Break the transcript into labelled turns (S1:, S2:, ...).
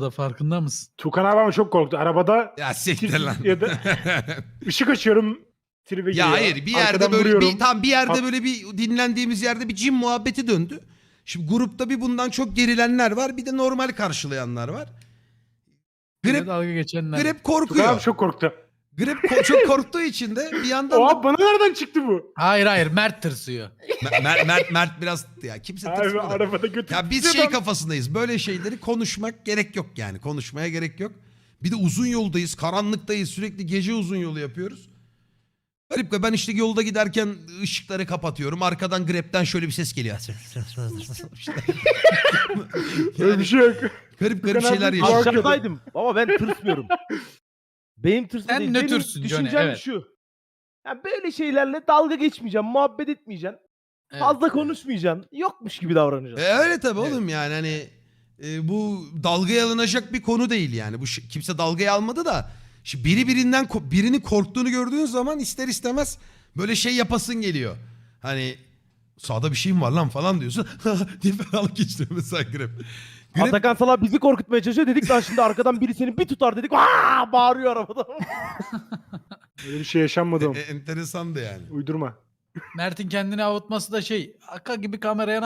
S1: da farkında mısın?
S2: Tukan abi ama çok korktu. Arabada
S3: Ya siktir lan.
S2: ya da ışık açıyorum. Tribe giriyor.
S3: ya hayır bir yerde
S2: Arkadan
S3: böyle
S2: vuruyorum.
S3: bir tam bir yerde
S2: Pat-
S3: böyle bir dinlendiğimiz yerde bir cin muhabbeti döndü. Şimdi grupta bir bundan çok gerilenler var bir de normal karşılayanlar var.
S1: Grip,
S3: Grip,
S1: dalga geçenler.
S3: grip
S2: Tukan
S3: korkuyor.
S2: abi çok korktu.
S3: Grip çok korktuğu için de bir yandan da
S2: Oha bana nereden çıktı bu?
S1: Hayır hayır Mert tırsıyor.
S3: Mer- Mer- Mert, Mert biraz ya kimse
S2: Abi
S3: tırsmadı.
S2: arabada götür.
S3: Ya biz şey kafasındayız. Böyle şeyleri konuşmak gerek yok yani. Konuşmaya gerek yok. Bir de uzun yoldayız, karanlıktayız. Sürekli gece uzun yolu yapıyoruz. Garip ben işte yolda giderken ışıkları kapatıyorum. Arkadan grepten şöyle bir ses geliyor.
S2: Öyle bir şey yok.
S3: garip garip
S2: abi
S3: şeyler yaşıyor.
S4: Aşağıdaydım ama ben tırsmıyorum. Benim tırsım
S1: Sen
S4: değil.
S1: nötrsün
S4: Benim
S1: Johnny,
S4: düşüncem
S1: evet.
S4: şu. Ya böyle şeylerle dalga geçmeyeceğim, muhabbet etmeyeceğim.
S1: Evet.
S4: Fazla konuşmayacaksın. Yokmuş gibi davranacaksın.
S3: E öyle tabii oğlum yani hani e, bu dalgaya alınacak bir konu değil yani. Bu kimse dalgaya almadı da şimdi biri birinden birini korktuğunu gördüğün zaman ister istemez böyle şey yapasın geliyor. Hani sağda bir şeyim var lan falan diyorsun. diye fenalık geçiriyor mesela grip. Grip
S4: Atakan Salah bizi korkutmaya çalışıyor. Dedik lan şimdi arkadan biri seni bir tutar dedik. Aa bağırıyor arabada.
S2: Öyle bir şey yaşanmadı.
S3: e,
S2: oğlum.
S3: e, enteresandı yani.
S2: Uydurma.
S1: Mert'in kendini avutması da şey. Aka gibi kameraya